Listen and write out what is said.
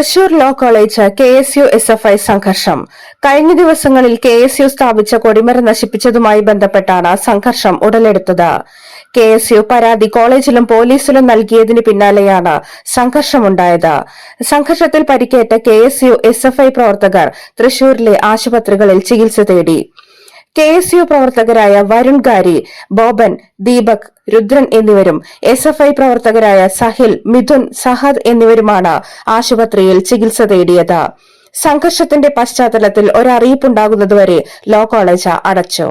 Thrissur law college K S U S F I സംഘർഷം. കഴിഞ്ഞ ദിവസങ്ങളിൽ കെ എസ് യു സ്ഥാപിച്ച കൊടിമര നശിപ്പിച്ചതുമായി ബന്ധപ്പെട്ടാണ് സംഘർഷം ഉടലെടുത്തത്. കെ എസ് യു പരാതി കോളേജിലും പോലീസിലും നൽകിയതിന് പിന്നാലെയാണ് സംഘർഷമുണ്ടായത്. സംഘർഷത്തിൽ പരിക്കേറ്റ K S U S F I പ്രവർത്തകർ തൃശൂരിലെ ആശുപത്രികളിൽ ചികിത്സ തേടി. കെ എസ് യു പ്രവർത്തകരായ വരുൺ ഗാരി ബോബൻ ദീപക് രുദ്രൻ എന്നിവരും എസ് എഫ് ഐ പ്രവർത്തകരായ സഹിൽ മിഥുൻ സഹദ് എന്നിവരുമാണ് ആശുപത്രിയിൽ ചികിത്സ തേടിയത്. സംഘർഷത്തിന്റെ പശ്ചാത്തലത്തിൽ ഒരറിയിപ്പുണ്ടാകുന്നതുവരെ ലോ കോളേജ് അടച്ചു.